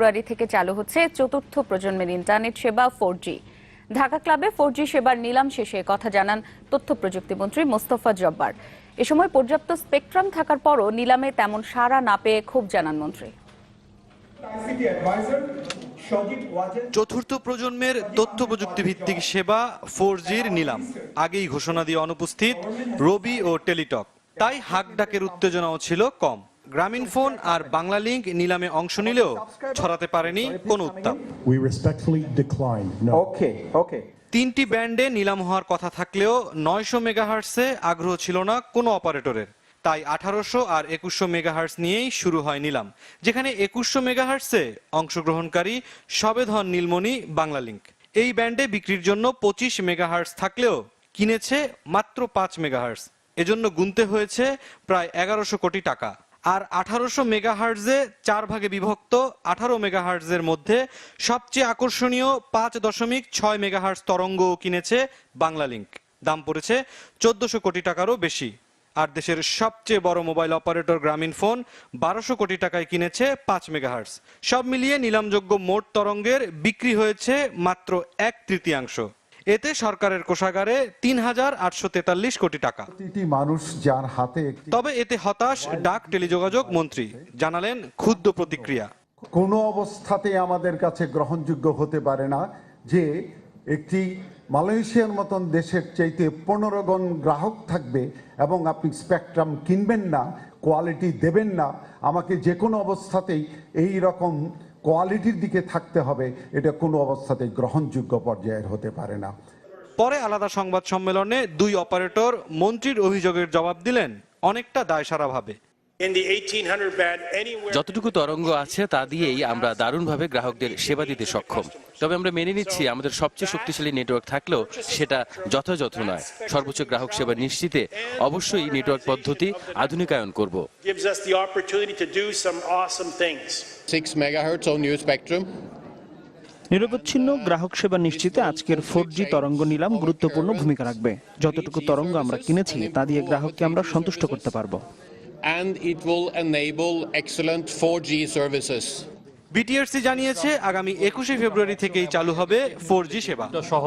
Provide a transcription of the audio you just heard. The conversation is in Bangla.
ফেব্রুয়ারি থেকে চালু হচ্ছে চতুর্থ প্রজন্মের ইন্টারনেট সেবা ফোর ঢাকা ক্লাবে ফোর সেবার নিলাম শেষে কথা জানান তথ্য প্রযুক্তিমন্ত্রী মোস্তফা জব্বার। এ সময় পর্যাপ্ত স্পেকট্রাম থাকার পরও নিলামে তেমন সাড়া না পেয়ে ক্ষোভ জানান মন্ত্রী। চতুর্থ প্রজন্মের তথ্য প্রযুক্তি ভিত্তিক সেবা ফোর জির নিলাম। আগেই ঘোষণা দিয়ে অনুপস্থিত রবি ও টেলিটক। তাই হাক ডাকের উত্তেজনাও ছিল কম। গ্রামীণ ফোন আর বাংলা লিংক নিলামে অংশ নিলেও ছড়াতে পারেনি কোনো উত্তাপ. তিনটি ব্যান্ডে নিলাম হওয়ার কথা থাকলেও নয়শো মেগাহার্টসে আগ্রহ ছিল না কোনো অপারেটরের। তাই আঠারোশো আর একুশশো মেগাহার্টস নিয়েই শুরু হয় নিলাম যেখানে একুশশো মেগাহার্টসে অংশগ্রহণকারী সবেধন নীলমণি বাংলা লিংক এই ব্যান্ডে বিক্রির জন্য পঁচিশ মেগাহার্টস থাকলেও কিনেছে মাত্র পাঁচ মেগাহার্টস। এজন্য গুনতে হয়েছে প্রায় এগারোশো কোটি টাকা। আর আঠারোশো মেগাহার্টজে চার ভাগে বিভক্ত, আঠারো মেগাহার্টজের মধ্যে সবচেয়ে আকর্ষণীয় পাঁচ দশমিক ছয় মেগাহার্টজ তরঙ্গও কিনেছে বাংলা লিংক দাম পড়েছে চোদ্দশো কোটি টাকারও বেশি। আর দেশের সবচেয়ে বড় মোবাইল অপারেটর গ্রামীণ ফোন বারোশো কোটি টাকায় কিনেছে পাঁচ মেগাহার্টজ। সব মিলিয়ে নিলামযোগ্য মোট তরঙ্গের বিক্রি হয়েছে মাত্র এক তৃতীয়াংশ। এতে সরকারের কোষাগারে তিন হাজার আটশো তেতাল্লিশ কোটি টাকা। মানুষ যার হাতে তবে এতে হতাশ ডাক টেলিযোগাযোগ মন্ত্রী জানালেন ক্ষুদ্র প্রতিক্রিয়া। কোনো অবস্থাতে আমাদের কাছে গ্রহণযোগ্য হতে পারে না যে একটি মালয়েশিয়ার মতন দেশের চাইতে পনেরো গুণ গ্রাহক থাকবে এবং আপনি স্পেকট্রাম কিনবেন না কোয়ালিটি দেবেন না আমাকে যে কোনো অবস্থাতেই এই রকম কোয়ালিটির দিকে থাকতে হবে, এটা কোনো অবস্থাতে গ্রহণযোগ্য পর্যায়ের হতে পারে না। পরে আলাদা সংবাদ সম্মেলনে দুই অপারেটর মন্ত্রীর অভিযোগের জবাব দিলেন, অনেকটা দায়সারাভাবে In the 1800 band, anywhere. যতটুকু তরঙ্গ আছে তা দিয়েই আমরা দারুণভাবে গ্রাহকদের সেবা দিতে সক্ষম তবে আমরা মেনে নিচ্ছি আমাদের সবচেয়ে শক্তিশালী নেটওয়ার্ক থাকলেও সেটা যথাযথ নয় সর্বোচ্চ গ্রাহক সেবা নিশ্চিতে অবশ্যই নেটওয়ার্ক পদ্ধতি আধুনিকায়ন করব gives us the opportunity to do some awesome things. 6 megahertz on new spectrum. নিরবচ্ছিন্ন গ্রাহক সেবা নিশ্চিতে আজকের ফোর জি তরঙ্গ নিলাম গুরুত্বপূর্ণ ভূমিকা রাখবে যতটুকু তরঙ্গ আমরা কিনেছি তা দিয়ে গ্রাহককে আমরা সন্তুষ্ট করতে পারব And it will enable excellent 4G services. BTRC জানিয়েছে আগামী একুশে ফেব্রুয়ারি থেকেই চালু হবে ফোর সেবা সহ